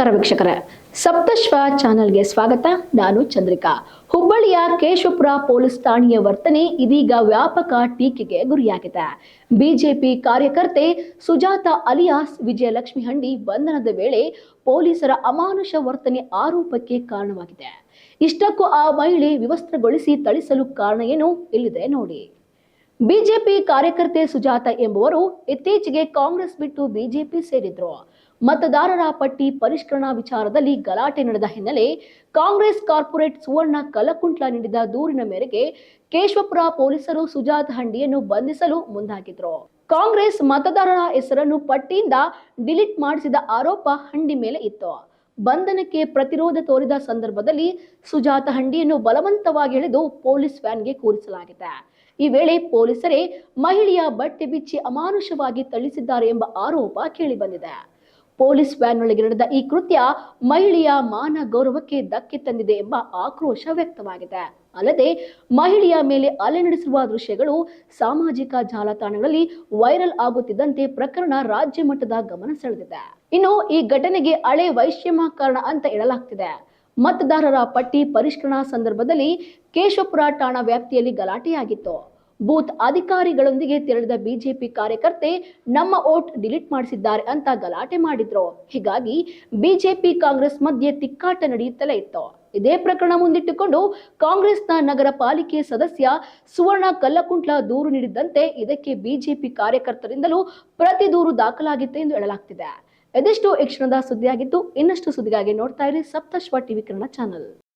ನಮಸ್ಕಾರ ವೀಕ್ಷಕರೇ. ಸಪ್ತಶ್ವ ಚಾನೆಲ್ಗೆ ಸ್ವಾಗತ. ನಾನು ಚಂದ್ರಿಕಾ. ಹುಬ್ಬಳ್ಳಿಯ ಕೇಶವಪುರ ಪೊಲೀಸ್ ಠಾಣೆಯ ವರ್ತನೆ ಇದೀಗ ವ್ಯಾಪಕ ಟೀಕೆಗೆ ಗುರಿಯಾಗಿದೆ. ಬಿಜೆಪಿ ಕಾರ್ಯಕರ್ತೆ ಸುಜಾತ ಅಲಿಯಾಸ್ ವಿಜಯಲಕ್ಷ್ಮಿ ಹಂಡಿ ಬಂಧನದ ವೇಳೆ ಪೊಲೀಸರ ಅಮಾನುಷ ವರ್ತನೆ ಆರೋಪಕ್ಕೆ ಕಾರಣವಾಗಿದೆ. ಇಷ್ಟಕ್ಕೂ ಆ ಮಹಿಳೆ ವಿವಸ್ತ್ರಗೊಳಿಸಿ ಥಳಿಸಲು ಕಾರಣ ಏನು ಇಲ್ಲಿದೆ ನೋಡಿ. ಬಿಜೆಪಿ ಕಾರ್ಯಕರ್ತೆ ಸುಜಾತ ಎಂಬುವರು ಇತ್ತೀಚೆಗೆ ಕಾಂಗ್ರೆಸ್ ಬಿಟ್ಟು ಬಿಜೆಪಿ ಸೇರಿದ್ರು. ಮತದಾರರ ಪಟ್ಟಿ ಪರಿಷ್ಕರಣಾ ವಿಚಾರದಲ್ಲಿ ಗಲಾಟೆ ನಡೆದ ಹಿನ್ನೆಲೆ ಕಾಂಗ್ರೆಸ್ ಕಾರ್ಪೊರೇಟ್ ಸುವರ್ಣ ಕಲಕುಂಟ್ಲ ನೀಡಿದ ದೂರಿನ ಮೇರೆಗೆ ಕೇಶವಪುರ ಪೊಲೀಸರು ಸುಜಾತ್ ಹಂಡಿಯನ್ನು ಬಂಧಿಸಲು ಮುಂದಾಗಿದ್ರು. ಕಾಂಗ್ರೆಸ್ ಮತದಾರರ ಹೆಸರನ್ನು ಪಟ್ಟಿಯಿಂದ ಡಿಲೀಟ್ ಮಾಡಿಸಿದ ಆರೋಪ ಹಂಡಿ ಮೇಲೆ ಇತ್ತು. ಬಂಧನಕ್ಕೆ ಪ್ರತಿರೋಧ ತೋರಿದ ಸಂದರ್ಭದಲ್ಲಿ ಸುಜಾತ ಹಂಡಿಯನ್ನು ಬಲವಂತವಾಗಿ ಎಳೆದು ಪೊಲೀಸ್ ವ್ಯಾನ್ಗೆ ಕೂರಿಸಲಾಗಿದೆ. ಈ ವೇಳೆ ಪೊಲೀಸರೇ ಮಹಿಳೆಯ ಬಟ್ಟೆ ಬಿಚ್ಚಿ ಅಮಾನುಷವಾಗಿ ತಳ್ಳಿಸಿದ್ದಾರೆ ಎಂಬ ಆರೋಪ ಕೇಳಿಬಂದಿದೆ. ಪೊಲೀಸ್ ವ್ಯಾನ್ನೊಳಗೆ ನಡೆದ ಈ ಕೃತ್ಯ ಮಹಿಳೆಯ ಮಾನ ಗೌರವಕ್ಕೆ ಧಕ್ಕೆ ತಂದಿದೆ ಎಂಬ ಆಕ್ರೋಶ ವ್ಯಕ್ತವಾಗಿದೆ. ಅಲ್ಲದೆ ಮಹಿಳೆಯ ಮೇಲೆ ಅಲೆ ನಡೆಸಿರುವ ದೃಶ್ಯಗಳು ಸಾಮಾಜಿಕ ಜಾಲತಾಣಗಳಲ್ಲಿ ವೈರಲ್ ಆಗುತ್ತಿದ್ದಂತೆ ಪ್ರಕರಣ ರಾಜ್ಯ ಮಟ್ಟದ ಗಮನ ಸೆಳೆದಿದೆ. ಇನ್ನು ಈ ಘಟನೆಗೆ ಹಳೆ ವೈಷಮ್ಯ ಕಾರಣ ಅಂತ ಹೇಳಲಾಗ್ತಿದೆ. ಮತದಾರರ ಪಟ್ಟಿ ಪರಿಷ್ಕರಣಾ ಸಂದರ್ಭದಲ್ಲಿ ಕೇಶವಪುರ ಠಾಣಾ ವ್ಯಾಪ್ತಿಯಲ್ಲಿ ಗಲಾಟೆಯಾಗಿತ್ತು. ಬೂತ್ ಅಧಿಕಾರಿಗಳೊಂದಿಗೆ ತೆರಳಿದ ಬಿಜೆಪಿ ಕಾರ್ಯಕರ್ತೆ ನಮ್ಮ ಓಟ್ ಡಿಲೀಟ್ ಮಾಡಿಸಿದ್ದಾರೆ ಅಂತ ಗಲಾಟೆ ಮಾಡಿದ್ರು. ಹೀಗಾಗಿ ಬಿಜೆಪಿ ಕಾಂಗ್ರೆಸ್ ಮಧ್ಯೆ ತಿಕ್ಕಾಟ ನಡೆಯುತ್ತಲೇ ಇತ್ತು. ಇದೇ ಪ್ರಕರಣ ಮುಂದಿಟ್ಟುಕೊಂಡು ಕಾಂಗ್ರೆಸ್ನ ನಗರ ಪಾಲಿಕೆ ಸದಸ್ಯ ಸುವರ್ಣ ಕಲ್ಲಕುಂಟ್ಲ ದೂರು ನೀಡಿದ್ದಂತೆ ಇದಕ್ಕೆ ಬಿಜೆಪಿ ಕಾರ್ಯಕರ್ತರಿಂದಲೂ ಪ್ರತಿ ದೂರು ದಾಖಲಾಗಿತ್ತು ಎಂದು ಹೇಳಲಾಗ್ತಿದೆ. ಇದೆಷ್ಟು ಈ ಕ್ಷಣದ ಸುದ್ದಿಯಾಗಿದ್ದು ಇನ್ನಷ್ಟು ಸುದ್ದಿಗಾಗಿ ನೋಡ್ತಾ ಇರಿ ಸಪ್ತಶ್ವ ಟಿವಿ ಕನ್ನಡ ಚಾನಲ್.